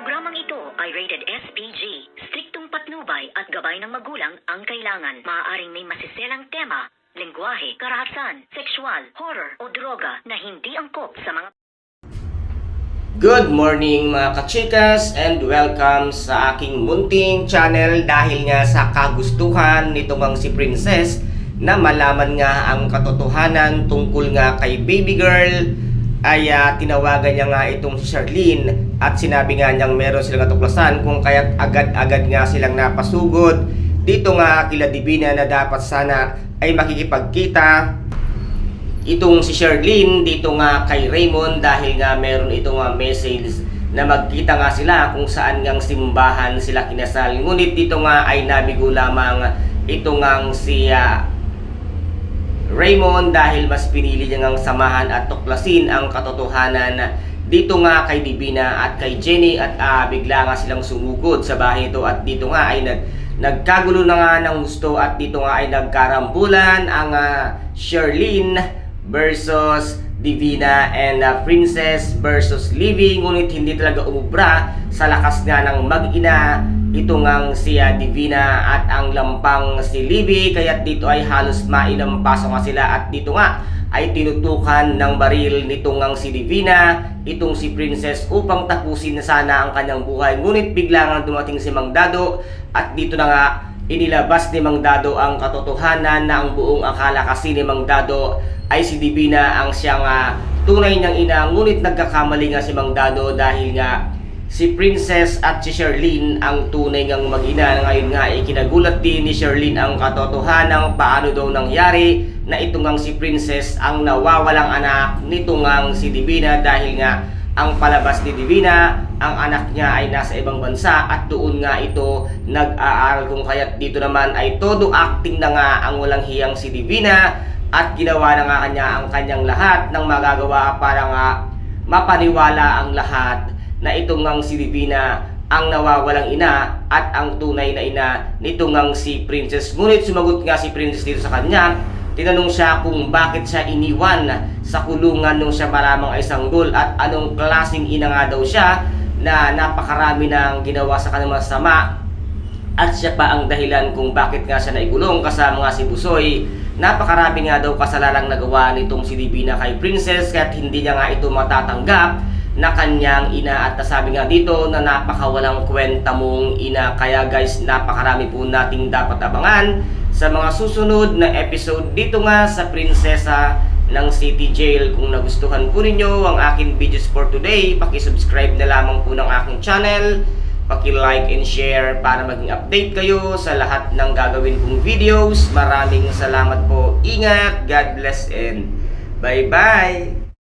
Programang ito ay rated SPG. Striktong patnubay at gabay ng magulang ang kailangan. Maaaring may masiselang tema, lengguwahe, karahasan, sexual, horror o droga na hindi angkop sa mga Good morning mga kachikas and welcome sa aking munting channel dahil nga sa kagustuhan nitong ang si Princess na malaman nga ang katotohanan tungkol nga kay baby girl ay ah, tinawagan niya nga itong si Charlene at sinabi nga niyang meron silang katuklasan kung kaya't agad-agad nga silang napasugod dito nga kila Divina na dapat sana ay makikipagkita itong si Sherlyn dito nga kay Raymond dahil nga meron itong nga message na magkita nga sila kung saan ngang simbahan sila kinasal. Ngunit dito nga ay nabigo lamang ito ngang si ah, Raymond dahil mas pinili niya ngang samahan at tuklasin ang katotohanan dito nga kay Divina at kay Jenny at ah, bigla nga silang sumugod sa bahay ito at dito nga ay nag nagkagulo na nga ng gusto at dito nga ay nagkarambulan ang ah, Sherlyn versus Divina and uh, Princess versus Livy. Ngunit hindi talaga umubra sa lakas nga ng mag-ina ito ngang si uh, Divina at ang lampang si Livy kaya dito ay halos mailampaso nga sila. At dito nga ay tinutukan ng baril nitong ngang si Divina itong si Princess upang tapusin na sana ang kanyang buhay. Ngunit bigla nga dumating si Mang Dado at dito na nga inilabas ni Mang Dado ang katotohanan na ang buong akala kasi ni Mang Dado ay si Divina ang siyang ah, tunay niyang ina. Ngunit nagkakamali nga si Mang Dado dahil nga si Princess at si Sherlyn ang tunay ngang mag-ina. Ngayon nga ay kinagulat din ni Sherlyn ang katotohanan paano daw nangyari na ito ngang si Princess ang nawawalang anak nito ngang si Divina dahil nga ang palabas ni Divina, ang anak niya ay nasa ibang bansa at doon nga ito nag-aaral. Kung kaya't dito naman ay todo acting na nga ang walang hiyang si Divina at ginawa na nga kanya ang kanyang lahat ng magagawa para nga mapaniwala ang lahat na itong ngang si Divina ang nawawalang ina at ang tunay na ina nito ngang si Princess. Ngunit sumagot nga si Princess dito sa kanya Tinanong siya kung bakit siya iniwan sa kulungan nung siya maramang ay sanggol at anong klaseng ina nga daw siya na napakarami ng ginawa sa kanyang masama at siya pa ang dahilan kung bakit nga siya naigulong kasama nga si Busoy. Napakarami nga daw kasalalang nagawa nitong si Divina kay Princess kahit hindi niya nga ito matatanggap na kanyang ina at nasabi nga dito na napakawalang kwenta mong ina kaya guys napakarami po nating dapat abangan sa mga susunod na episode dito nga sa Prinsesa ng City Jail. Kung nagustuhan po ninyo ang aking videos for today, paki-subscribe na lamang po ng aking channel, paki-like and share para maging update kayo sa lahat ng gagawin kong videos. Maraming salamat po. Ingat, God bless and bye-bye!